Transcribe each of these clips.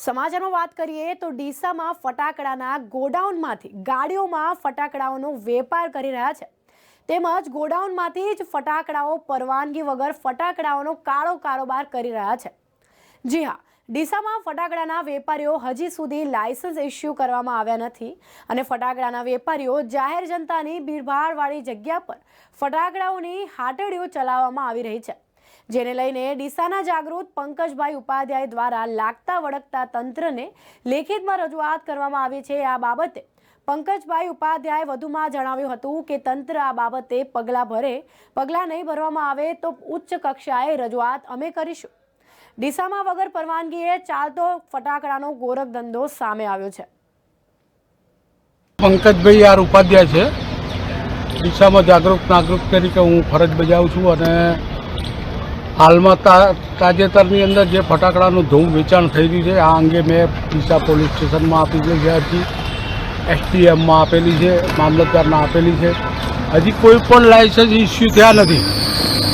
સમાચારમાં વાત કરીએ તો ડીસામાં ફટાકડાના ગોડાઉનમાંથી ગાડીઓમાં ફટાકડાઓનો વેપાર કરી રહ્યા છે. તેમજ ગોડાઉનમાંથી જ ફટાકડાઓ પરવાનગી વગર ફટાકડાઓનો કાળો કારોબાર કરી રહ્યા છે. જી હા, ડીસામાં ફટાકડાના વેપારીઓ હજી સુધી લાયસન્સ ઇસ્યુ કરવામાં આવ્યા નથી અને ફટાકડાના વેપારીઓ જાહેર જનતાની ભીડભાડવાળી જગ્યા પર ફટાકડાઓની હાટડીઓ ચલાવવામાં આવી રહી છે. જેને લઈને ડીસાના જાગૃત પંકજભાઈ ઉપાધ્યાય દ્વારા લાગતા વળગતા તંત્રને લેખિતમાં રજૂઆત કરવામાં આવી છે. આ બાબતે પંકજભાઈ ઉપાધ્યાય વધુમાં જણાવ્યું હતું કે તંત્ર આ બાબતે પગલાં ભરે. પગલાં નહીં ભરવામાં આવે તો ઉચ્ચ કક્ષાએ રજૂઆત અમે કરીશું. ડીસામાં વગર પરવાનગીએ ચાલતો ફટાકડાનો ગોરખ ધંધો સામે આવ્યો છે. પંકજભાઈ આર ઉપાધ્યાય છે. ડીસામાં જાગૃત નાગરિક તરીકે હું ફરજ બજાવું છું અને હાલમાં તાજેતરની અંદર જે ફટાકડાનું ધૂમ વેચાણ થઈ રહ્યું છે, આ અંગે મેં ડીસા પોલીસ સ્ટેશનમાં આપી છે અરજી એસટીએમમાં આપેલી છે મામલતદારમાં આપેલી છે. હજી કોઈ પણ લાયસન્સ ઇસ્યુ થયા નથી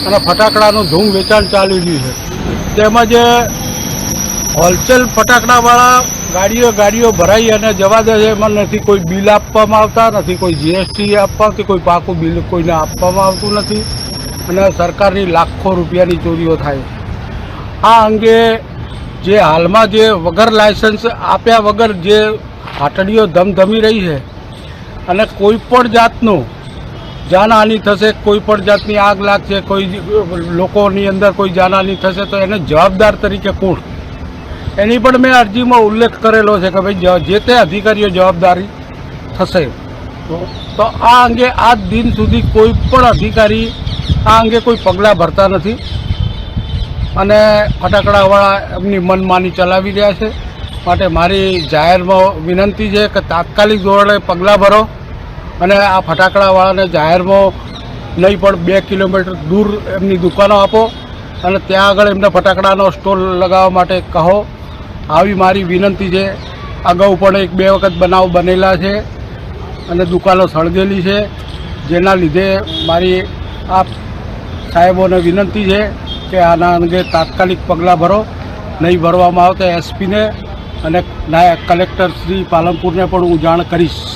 અને ફટાકડાનું ધૂમ વેચાણ ચાલી રહ્યું છે. તેમજ હોલસેલ ફટાકડાવાળા ગાડીઓ ગાડીઓ ભરાઈ અને જવા દે છે, એમાં નથી કોઈ બિલ આપવામાં આવતા, નથી કોઈ જીએસટી આપવા કે કોઈ પાકું બિલ કોઈને આપવામાં આવતું નથી. અને સરકારની લાખો રૂપિયાની ચોરીઓ થાય. આ અંગે જે હાલમાં જે વગર લાયસન્સ આપ્યા વગર જે હાટડીઓ ધમધમી રહી છે અને કોઈ પણ જાતનું જાનહાનિ થશે, કોઈ પણ જાતની આગ લાગશે, કોઈ લોકોની અંદર કોઈ જાનહાનિ થશે, તો એને જવાબદાર તરીકે કોણ? એની પણ મેં અરજીમાં ઉલ્લેખ કરેલો છે કે ભાઈ જે તે અધિકારીઓ જવાબદારી થશે. તો- આ અંગે આજ દિન સુધી કોઈ પણ અધિકારી આ અંગે કોઈ પગલાં ભરતા નથી. અને ફટાકડાવાળા એમની મનમાની ચલાવી રહ્યા છે. માટે મારી જાહેરમાં વિનંતી છે કે તાત્કાલિક ધોરણે પગલાં ભરો અને આ ફટાકડાવાળાને જાહેરમાં નહીં પણ બે કિલોમીટર દૂર એમની દુકાનો આપો અને ત્યાં આગળ એમને ફટાકડાનો સ્ટોલ લગાવવા માટે કહો. આવી મારી વિનંતી છે. અગાઉ પણ એક બે વખત બનાવ બનેલા છે અને દુકાનો સળગેલી છે. જેના લીધે મારી આ સાહેબોને વિનંતી છે કે આના અંગે તાત્કાલિક પગલાં ભરો. નહીં ભરવામાં આવે તો એસપીને અને નાયબ કલેક્ટર શ્રી પાલનપુરને પણ હું જાણ કરીશ.